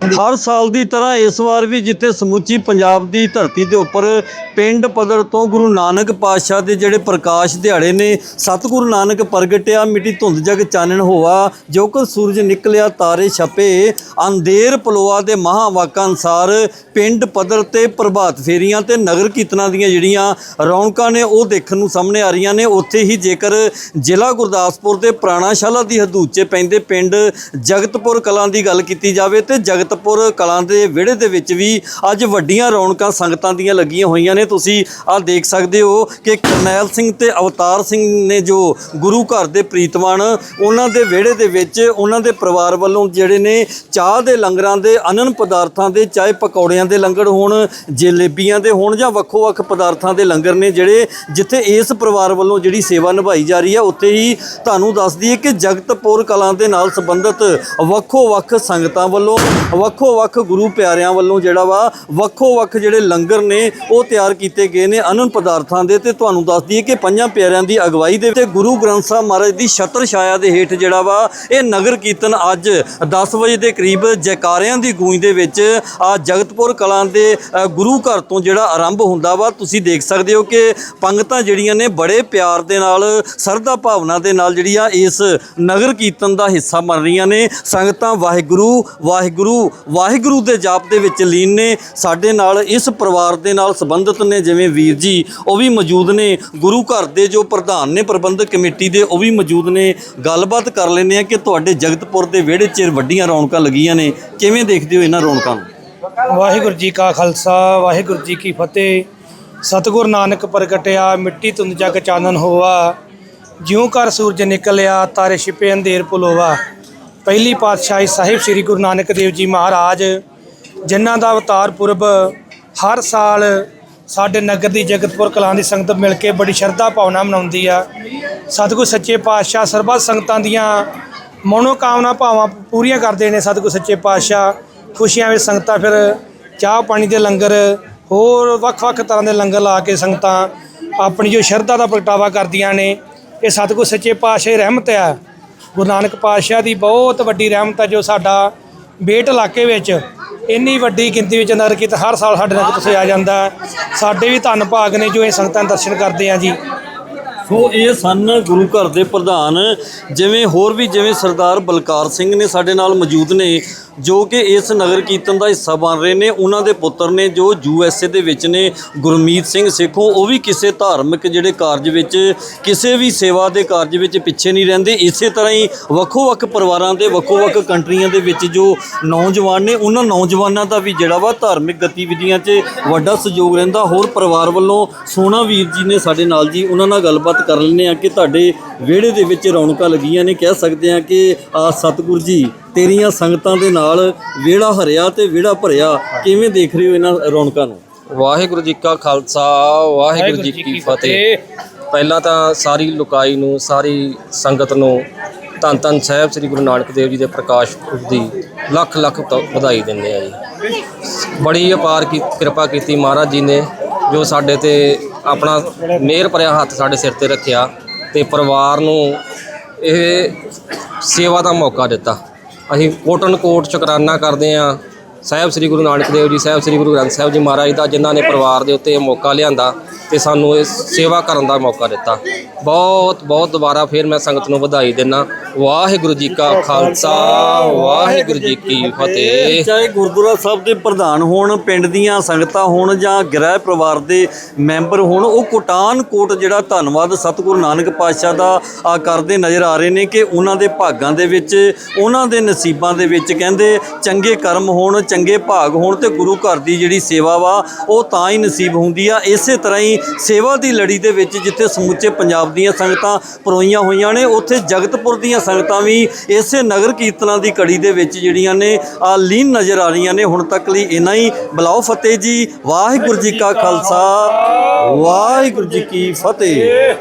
ਹਰ ਸਾਲ ਦੀ ਤਰ੍ਹਾਂ ਇਸ ਵਾਰ ਵੀ ਜਿੱਥੇ ਸਮੁੱਚੀ ਪੰਜਾਬ ਦੀ ਧਰਤੀ ਦੇ ਉੱਪਰ ਪਿੰਡ ਪੱਧਰ ਤੋਂ ਗੁਰੂ ਨਾਨਕ ਪਾਤਸ਼ਾਹ ਦੇ ਜਿਹੜੇ ਪ੍ਰਕਾਸ਼ ਦਿਹਾੜੇ ਨੇ, ਸਤਿਗੁਰੂ ਨਾਨਕ ਪ੍ਰਗਟਿਆ, ਮਿੱਟੀ ਧੁੰਦ ਜਗ ਚਾਨਣ ਹੋਆ, ਜੋ ਕਿ ਸੂਰਜ ਨਿਕਲਿਆ, ਤਾਰੇ ਛਪੇ, ਅੰਧੇਰ ਪਲੋਆ ਦੇ ਮਹਾਵਾਕਾਂ ਅਨਸਾਰ ਪਿੰਡ ਪੱਧਰ ਤੇ ਪ੍ਰਭਾਤ ਫੇਰੀਆਂ ਤੇ ਨਗਰ ਕੀਰਤਨਾਂ ਦੀਆਂ ਜਿਹੜੀਆਂ ਰੌਣਕਾਂ ਨੇ, ਉਹ ਦੇਖਣ ਨੂੰ ਸਾਹਮਣੇ ਆ ਰਹੀਆਂ ਨੇ। ਉੱਥੇ ਹੀ ਜੇਕਰ ਜ਼ਿਲ੍ਹਾ ਗੁਰਦਾਸਪੁਰ ਦੇ ਪ੍ਰਾਣਾਸ਼ਾਲਾ ਦੀ ਹਦੂਦ 'ਚ ਪੈਂਦੇ ਪਿੰਡ ਜਗਤਪੁਰ ਕਲਾਂ ਦੀ ਗੱਲ ਕੀਤੀ ਜਾਵੇ ਤੇ ਜਗਤਪੁਰ ਕਲਾਂ ਦੇ ਵਿਹੜੇ ਦੇ ਵਿੱਚ ਵੀ ਅੱਜ ਵੱਡੀਆਂ ਰੌਣਕਾਂ ਸੰਗਤਾਂ ਦੀਆਂ ਲੱਗੀਆਂ ਹੋਈਆਂ ਨੇ। ਤੁਸੀਂ ਆਹ ਦੇਖ ਸਕਦੇ ਹੋ ਕਿ ਕਰਨੈਲ ਸਿੰਘ ਤੇ ਅਵਤਾਰ ਸਿੰਘ ਨੇ ਜੋ ਗੁਰੂ ਘਰ ਦੇ ਪ੍ਰੀਤਮਾਨ ਉਹਨਾਂ ਦੇ ਵਿਹੜੇ ਦੇ ਵਿੱਚ ਉਹਨਾਂ ਦੇ ਪਰਿਵਾਰ ਵੱਲੋਂ ਜਿਹੜੇ ਨੇ ਚਾਹ ਦੇ ਲੰਗਰਾਂ ਦੇ, ਅਨਨ ਪਦਾਰਥਾਂ ਦੇ, ਚਾਹੇ ਪਕੌੜਿਆਂ ਦੇ ਲੰਗਰ ਹੋਣ, ਜਲੇਬੀਆਂ ਦੇ ਹੋਣ ਜਾਂ ਵੱਖੋ-ਵੱਖ ਪਦਾਰਥਾਂ ਦੇ ਲੰਗਰ ਨੇ ਜਿਹੜੇ ਜਿੱਥੇ ਇਸ ਪਰਿਵਾਰ ਵੱਲੋਂ ਜਿਹੜੀ ਸੇਵਾ ਨਿਭਾਈ ਜਾ ਰਹੀ ਹੈ, ਉੱਥੇ ਹੀ ਤੁਹਾਨੂੰ ਦੱਸ ਦਈਏ ਕਿ ਜਗਤਪੁਰ ਕਲਾਂ ਦੇ ਨਾਲ ਸੰਬੰਧਿਤ ਵੱਖੋ-ਵੱਖ ਸੰਗਤਾਂ ਵੱਲੋਂ ਵੱਖੋ-ਵੱਖ ਗੁਰੂ ਪਿਆਰਿਆਂ ਵੱਲੋਂ ਜਿਹੜਾ ਵਾ, ਵੱਖੋ-ਵੱਖ ਜਿਹੜੇ ਲੰਗਰ ਨੇ, ਉਹ ਤਿਆਰ ਕੀਤੇ ਗਏ ਨੇ ਅਨੰਨ ਪਦਾਰਥਾਂ ਦੇ ਤੇ ਤੁਹਾਨੂੰ ਦੱਸ ਦਈਏ ਕਿ ਪੰਜਾਂ ਪਿਆਰਿਆਂ ਦੀ ਅਗਵਾਈ ਦੇ ਤੇ ਗੁਰੂ ਗ੍ਰੰਥ ਸਾਹਿਬ ਮਹਾਰਾਜ ਦੀ ਛਤਰ ਛਾਇਆ ਦੇ ਹੇਠ ਜਿਹੜਾ ਵਾ, ਇਹ ਨਗਰ ਕੀਰਤਨ ਅੱਜ 10 ਵਜੇ ਦੇ ਕਰੀਬ ਜੈਕਾਰਿਆਂ ਦੀ ਗੂੰਜ ਦੇ ਵਿੱਚ ਆ ਜਗਤਪੁਰ ਕਲਾਂ ਦੇ ਗੁਰੂ ਘਰ ਤੋਂ ਜਿਹੜਾ ਆਰੰਭ ਹੁੰਦਾ ਵਾ, ਤੁਸੀਂ ਦੇਖ ਸਕਦੇ ਹੋ ਕਿ ਪੰਗਤਾਂ ਜਿਹੜੀਆਂ ਨੇ ਬੜੇ ਪਿਆਰ ਦੇ ਨਾਲ ਸਰਦਾ ਭਾਵਨਾ ਦੇ ਨਾਲ ਜਿਹੜੀਆਂ ਇਸ ਨਗਰ ਕੀਰਤਨ ਦਾ ਹਿੱਸਾ ਬਣ ਰਹੀਆਂ ਨੇ। ਸੰਗਤਾਂ ਵਾਹਿਗੁਰੂ ਵਾਹਿਗੁਰੂ ਵਾਹਿਗੁਰੂ ਦੇ ਜਾਪ ਦੇ ਵਿੱਚ ਲੀਨ ਨੇ ਸਾਡੇ ਨਾਲ, ਇਸ ਪਰਿਵਾਰ ਦੇ ਨਾਲ ਸੰਬੰਧਿਤ ਨੇ, ਜਿਵੇਂ ਵੀਰ ਜੀ, ਉਹ ਵੀ ਮੌਜੂਦ ਨੇ। ਗੁਰੂ ਘਰ ਦੇ ਜੋ ਪ੍ਰਧਾਨ ਨੇ, ਪ੍ਰਬੰਧਕ ਕਮੇਟੀ ਦੇ, ਉਹ ਵੀ ਮੌਜੂਦ ਨੇ। ਗੱਲਬਾਤ ਕਰ ਲੈਂਦੇ ਆ ਕਿ ਤੁਹਾਡੇ ਜਗਤਪੁਰ ਦੇ ਵਿਹੜੇ 'ਚ ਵੱਡੀਆਂ ਰੌਣਕਾਂ ਲੱਗੀਆਂ ਨੇ। ਕਿਵੇਂ ਦੇਖਦੇ ਹੋ ਇਹਨਾਂ ਰੌਣਕਾਂ ਨੂੰ? ਵਾਹਿਗੁਰੂ ਜੀ ਕਾ ਖਾਲਸਾ, ਵਾਹਿਗੁਰੂ ਜੀ ਕੀ ਫਤਿਹ। ਸਤਿਗੁਰ ਨਾਨਕ ਪ੍ਰਗਟਿਆ, ਮਿੱਟੀ ਧੁੰਦ ਜਗ ਚਾਨਣ ਹੋਆ। ਜਿਉਂ ਘਰ ਸੂਰਜ ਨਿਕਲਿਆ, ਤਾਰੇ ਛਿਪੇ, ਅੰਧੇਰ ਪੁਲੋਵਾ ਪਹਿਲੀ ਪਾਤਸ਼ਾਹੀ ਸਾਹਿਬ ਸ੍ਰੀ ਗੁਰੂ ਨਾਨਕ ਦੇਵ ਜੀ ਮਹਾਰਾਜ, ਜਿਨ੍ਹਾਂ ਦਾ ਅਵਤਾਰ ਪੁਰਬ ਹਰ ਸਾਲ ਸਾਡੇ ਨਗਰ ਦੀ ਜਗਤਪੁਰ ਕਲਾਂ ਦੀ ਸੰਗਤ ਮਿਲ ਕੇ ਬੜੀ ਸ਼ਰਧਾ ਭਾਵਨਾ ਮਨਾਉਂਦੀ ਆ। ਸਤਿਗੁਰ ਸੱਚੇ ਪਾਤਸ਼ਾਹ ਸਰਬੱਤ ਸੰਗਤਾਂ ਦੀਆਂ ਮਨੋਕਾਮਨਾ ਭਾਵਾਂ ਪੂਰੀਆਂ ਕਰਦੇ ਨੇ ਸਤਿਗੁਰ ਸੱਚੇ ਪਾਤਸ਼ਾਹ। ਖੁਸ਼ੀਆਂ ਵਿੱਚ ਸੰਗਤਾਂ ਫਿਰ ਚਾਹ ਪਾਣੀ ਦੇ ਲੰਗਰ, ਹੋਰ ਵੱਖ-ਵੱਖ ਤਰ੍ਹਾਂ ਦੇ ਲੰਗਰ ਲਾ ਕੇ ਸੰਗਤਾਂ ਆਪਣੀ ਜੋ ਸ਼ਰਧਾ ਦਾ ਪ੍ਰਗਟਾਵਾ ਕਰਦੀਆਂ ਨੇ। ਇਹ ਸਤਿਗੁਰ ਸੱਚੇ ਪਾਤਸ਼ਾਹ ਦੀ ਰਹਿਮਤ ਆ। ਗੁਰੂ ਨਾਨਕ ਪਾਤਸ਼ਾਹ ਦੀ ਬਹੁਤ ਵੱਡੀ ਰਹਿਮਤ ਹੈ ਜੋ ਸਾਡਾ ਬੇਟ ਇਲਾਕੇ ਵਿੱਚ ਇੰਨੀ ਵੱਡੀ ਗਿਣਤੀ ਵਿੱਚ ਨਰਕਿਤ ਹਰ ਸਾਲ ਸਾਡੇ ਨਾਲ ਤੋਂ ਆ ਜਾਂਦਾ ਹੈ। ਸਾਡੇ ਵੀ ਧੰਨ ਭਾਗ ਨੇ ਜੋ ਇਹ ਸੰਗਤਾਂ ਦੇ ਦਰਸ਼ਨ ਕਰਦੇ ਆ ਜੀ ਸੋ ਇਹ ਸਨ ਗੁਰੂ ਘਰ ਦੇ ਪ੍ਰਧਾਨ, ਜਿਵੇਂ ਹੋਰ ਵੀ ਜਿਵੇਂ ਸਰਦਾਰ ਬਲਕਾਰ ਸਿੰਘ ਨੇ ਸਾਡੇ ਨਾਲ ਮੌਜੂਦ ਨੇ, ਜੋ ਕਿ ਇਸ ਨਗਰ ਕੀਰਤਨ ਦਾ ਹਿੱਸਾ ਬਣ ਰਹੇ ਨੇ। ਉਹਨਾਂ ਦੇ ਪੁੱਤਰ ਨੇ ਜੋ ਯੂ ਐਸ ਏ ਦੇ ਵਿੱਚ ਨੇ, ਗੁਰਮੀਤ ਸਿੰਘ ਸੇਖੋਂ, ਉਹ ਵੀ ਕਿਸੇ ਧਾਰਮਿਕ ਜਿਹੜੇ ਕਾਰਜ ਵਿੱਚ, ਕਿਸੇ ਵੀ ਸੇਵਾ ਦੇ ਕਾਰਜ ਵਿੱਚ ਪਿੱਛੇ ਨਹੀਂ ਰਹਿੰਦੇ। ਇਸੇ ਤਰ੍ਹਾਂ ਹੀ ਵੱਖੋ-ਵੱਖ ਪਰਿਵਾਰਾਂ ਦੇ, ਵੱਖੋ-ਵੱਖ ਕੰਟਰੀਆਂ ਦੇ ਵਿੱਚ ਜੋ ਨੌਜਵਾਨ ਨੇ, ਉਹਨਾਂ ਨੌਜਵਾਨਾਂ ਦਾ ਵੀ ਜਿਹੜਾ ਵਾ ਧਾਰਮਿਕ ਗਤੀਵਿਧੀਆਂ 'ਚ ਵੱਡਾ ਸਹਿਯੋਗ ਰਹਿੰਦਾ। ਹੋਰ ਪਰਿਵਾਰ ਵੱਲੋਂ ਸੋਨਾ ਵੀਰ ਜੀ ਨੇ ਸਾਡੇ ਨਾਲ ਜੀ, ਉਹਨਾਂ ਨਾਲ ਗੱਲਬਾਤ ਕਰ ਲੈਂਦੇ ਆ ਕਿ ਤੁਹਾਡੇ ਵਿਹੜੇ ਦੇ ਵਿੱਚ ਰੌਣਕਾਂ ਲੱਗੀਆਂ ਨੇ। ਕਹਿ ਸਕਦੇ ਆ ਕਿ ਆ ਸਤਿਗੁਰ ਜੀ ਤੇਰੀਆਂ ਸੰਗਤਾਂ ਦੇ ਨਾਲ ਵਿਹੜਾ ਹਰਿਆ ਤੇ ਵਿਹੜਾ ਭਰਿਆ। ਕਿਵੇਂ ਦੇਖ ਰਹੇ ਹੋ ਇਹਨਾਂ ਰੌਣਕਾਂ ਨੂੰ? ਵਾਹਿਗੁਰੂ ਜੀ ਕਾ ਖਾਲਸਾ ਵਾਹਿਗੁਰੂ ਜੀ ਕੀ ਫਤਿਹ। ਪਹਿਲਾਂ ਤਾਂ ਸਾਰੀ ਲੋਕਾਈ ਨੂੰ ਸਾਰੀ ਸੰਗਤ ਨੂੰ ਧੰਨ ਧੰਨ ਸਾਹਿਬ ਸ੍ਰੀ ਗੁਰੂ ਨਾਨਕ ਦੇਵ ਜੀ ਦੇ ਪ੍ਰਕਾਸ਼ ਪੁਰਬ ਦੀ ਲੱਖ ਲੱਖ ਵਧਾਈ ਦਿੰਦੇ ਆ ਜੀ। ਬੜੀ ਅਪਾਰ ਕੀ ਕਿਰਪਾ ਕੀਤੀ ਮਹਾਰਾਜ ਜੀ ਨੇ ਜੋ ਸਾਡੇ ਤੇ ਆਪਣਾ ਮਿਹਰ ਭਰਿਆ ਹੱਥ ਸਾਡੇ ਸਿਰ ਤੇ ਰੱਖਿਆ ਤੇ ਪਰਿਵਾਰ ਨੂੰ ਇਹ ਸੇਵਾ ਦਾ ਮੌਕਾ ਦਿੱਤਾ। ਅਸੀਂ ਕੋਟਨ ਕੋਟ ਸ਼ੁਕਰਾਨਾ ਕਰਦੇ ਹਾਂ। ਸਾਹਿਬ ਸ੍ਰੀ ਗੁਰੂ ਨਾਨਕ ਦੇਵ ਜੀ, ਸਾਹਿਬ ਸ੍ਰੀ ਗੁਰੂ ਗ੍ਰੰਥ ਸਾਹਿਬ ਜੀ ਮਹਾਰਾਜ ਦਾ, ਜਿਨ੍ਹਾਂ ਨੇ ਪਰਿਵਾਰ ਦੇ ਉੱਤੇ ਇਹ ਮੌਕਾ ਲਿਆਂਦਾ। ਤੇ ਸਾਨੂੰ ਇਹ ਸੇਵਾ ਕਰਨ ਦਾ ਮੌਕਾ ਦਿੱਤਾ। ਬਹੁਤ ਬਹੁਤ ਦੁਬਾਰਾ ਫਿਰ ਮੈਂ ਸੰਗਤ ਨੂੰ ਵਧਾਈ ਦਿੰਦਾ ਵਾਹਿਗੁਰੂ ਜੀ ਕਾ ਖਾਲਸਾ, ਵਾਹਿਗੁਰੂ ਜੀ ਕੀ ਫਤਿਹ। ਚਾਹੇ ਗੁਰਦੁਆਰਾ ਸਾਹਿਬ ਦੇ ਪ੍ਰਧਾਨ ਹੋਣ, ਪਿੰਡ ਦੀਆਂ ਸੰਗਤਾਂ ਹੋਣ ਜਾਂ ਗ੍ਰਹਿ ਪਰਿਵਾਰ ਦੇ ਮੈਂਬਰ ਹੋਣ, ਉਹ ਕੋਟਾਨ ਕੋਟ ਜਿਹੜਾ ਧੰਨਵਾਦ ਸਤਿਗੁਰੂ ਨਾਨਕ ਪਾਤਸ਼ਾਹ ਦਾ ਆ ਕਰਦੇ ਨਜ਼ਰ ਆ ਰਹੇ ਨੇ ਕਿ ਉਹਨਾਂ ਦੇ ਭਾਗਾਂ ਦੇ ਵਿੱਚ, ਉਹਨਾਂ ਦੇ ਨਸੀਬਾਂ ਦੇ ਵਿੱਚ ਕਹਿੰਦੇ ਚੰਗੇ ਕਰਮ ਹੋਣ, ਚੰਗੇ ਭਾਗ ਹੋਣ ਤੇ ਗੁਰੂ ਘਰ ਦੀ ਜਿਹੜੀ ਸੇਵਾ ਵਾ, ਉਹ ਤਾਂ ਹੀ ਨਸੀਬ ਹੁੰਦੀ ਆ। ਇਸੇ ਤਰ੍ਹਾਂ ਹੀ ਸੇਵਾ ਦੀ ਲੜੀ ਦੇ ਵਿੱਚ ਜਿੱਥੇ ਸਮੁੱਚੇ ਪੰਜਾਬ ਦੀਆਂ ਸੰਗਤਾਂ ਪਰੋਈਆਂ ਹੋਈਆਂ ਨੇ, ਉੱਥੇ ਜਗਤਪੁਰ ਦੀਆਂ ਸੰਗਤਾਂ ਵੀ ਇਸੇ ਨਗਰ ਕੀਰਤਨਾਂ ਦੀ ਕੜੀ ਦੇ ਵਿੱਚ ਜਿਹੜੀਆਂ ਨੇ, ਆ ਲੀਨ ਨਜ਼ਰ ਆ ਰਹੀਆਂ ਨੇ। ਹੁਣ ਤੱਕ ਲਈ ਇਨਾ ਹੀ। ਬਲਾਓ ਫਤਿਹ ਜੀ। ਵਾਹਿਗੁਰੂ ਜੀ ਕਾ ਖਾਲਸਾ। ਵਾਹਿਗੁਰੂ ਜੀ ਕੀ ਫਤਿਹ।